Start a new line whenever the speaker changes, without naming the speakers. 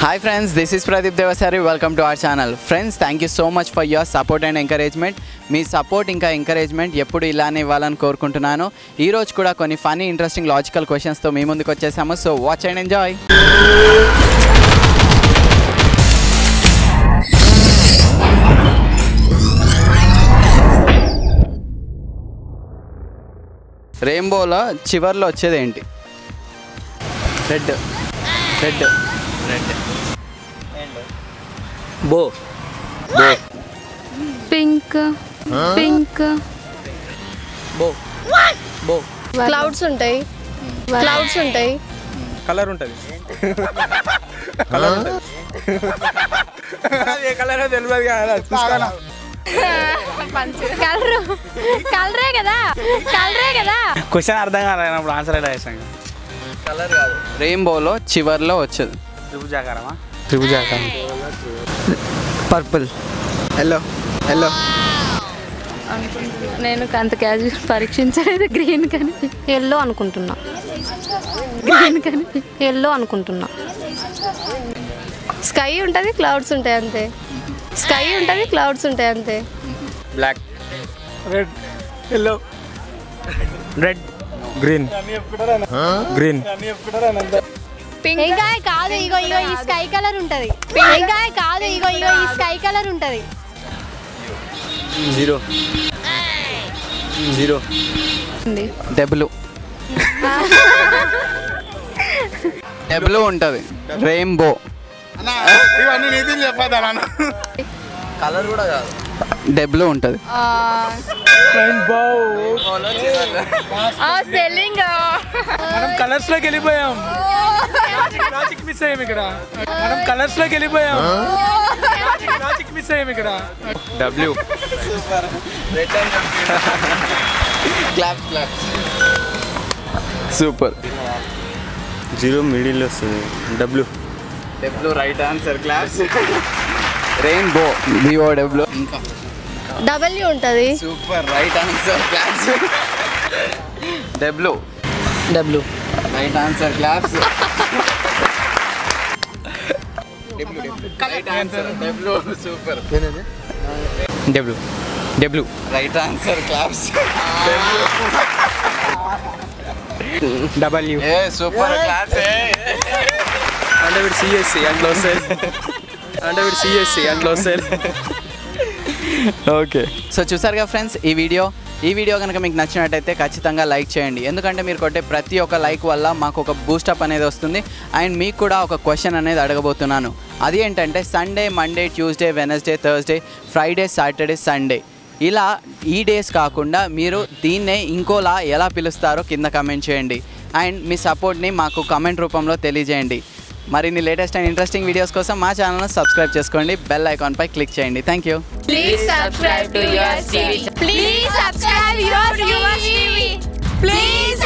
Hi friends this is Pradeep Devasari welcome to our channel friends thank you so much for your support and encouragement me support ఇంకా encouragement ఎప్పుడు ఇలానే ఇవ్వాలని కోరుకుంటున్నాను. ఈ రోజు కూడా కొన్ని ఫనీ ఇంట్రెస్టింగ్ లాజికల్ క్వశ్చన్స్తో మీ ముందుకు వచ్చేసాము. సో వాచ్ అండ్ ఎంజాయ్ రెయిన్బోలో చివర్లో వచ్చేది ఏంటి? Red red red bow. Bow.
Pink. Pink.
Bow. Bow.
Clouds ఉంటాయి. క్లౌడ్స్ ఉంటాయి.
కలర్ ఉంటుంది. కలర్ ఉంటుంది ఏ కలర్ తెలియదు కదా
కలర్ కలరే కదా. కలరే కదా.
క్వశ్చన్ అర్థం కాలేనప్పుడు ఆన్సర్ ఎలా చేసాం
కలర్ కాదు రెయిన్బోలో చివర్లో వచ్చేది.
త్రిభుజాకారమా? త్రిభుజాకారం.
పర్పుల్. ఎల్లో ఎల్లో
నేను అంత క్యాజువల్ పరీక్షించలేదు. గ్రీన్ కానీ.
ఎల్లో అనుకుంటున్నా.
గ్రీన్ కానీ.
ఎల్లో అనుకుంటున్నా. స్కై ఉంటుంది క్లౌడ్స్ ఉంటాయి అంతే. స్కై ఉంటుంది క్లౌడ్స్ ఉంటాయి అంతే.
Black red yellow red green green
ఇంకా కాదు ఇగో ఇగో ఈ స్కై కలర్ ఉంటది. ఇంకా కాదు ఇగో ఇగో ఈ స్కై కలర్ ఉంటది.
జీరో జీరో
ఉంది.
డెబ్లు డెబ్లు ఉంటుంది. రెయిన్బో
ఇవన్నీ నీతి చెప్పదా
కలర్ కూడా కాదు. డెబ్లు ఉంటుంది.
స్పెల్లింగ్
మనం కలర్స్లోకి వెళ్ళిపోయాం. లాజిక్ మిస్ అయ్యాం ఇక్కడ. మనం కలర్స్లోకి వెళ్ళిపోయాం. లాజిక్ మిస్ అయ్యాం ఇక్కడ. W
clap clap super
zero middle వస్తుంది. W
W right answer class rainbow BO W ఇంకా.
డబ్ల్యూ ఉంటుంది.
Super right answer class W
W
right answer class right answer W super
W W
right answer class
W
A super class
అంటే వీడు CSC అట్లా వస్తాయి అంటే వీడు CSC అట్లా వస్తాయి
ఓకే సో చూసారుగా ఫ్రెండ్స్ ఈ వీడియో ఈ వీడియో కనుక మీకు నచ్చినట్టయితే ఖచ్చితంగా లైక్ చేయండి. ఎందుకంటే మీరు కొట్టే ప్రతి ఒక్క లైక్ వల్ల మాకు ఒక బూస్టప్ అనేది వస్తుంది. అండ్ మీకు కూడా ఒక క్వశ్చన్ అనేది అడగబోతున్నాను. అది ఏంటంటే Sunday Monday Tuesday Wednesday Thursday Friday Saturday Sunday. ఇలా ఈ డేస్ కాకుండా మీరు దీన్నే ఇంకోలా ఎలా పిలుస్తారో కింద కమెంట్ చేయండి. అండ్ మీ సపోర్ట్ని మాకు కమెంట్ రూపంలో తెలియజేయండి. మరిన్ని లేటెస్ట్ అండ్ ఇంట్రెస్టింగ్ వీడియోస్ కోసం మా ఛానల్ను సబ్స్క్రైబ్ చేసుకోండి. బెల్ ఐకాన్పై క్లిక్ చేయండి. Thank you.
Please subscribe to
your TV. Please subscribe to Yours TV. Please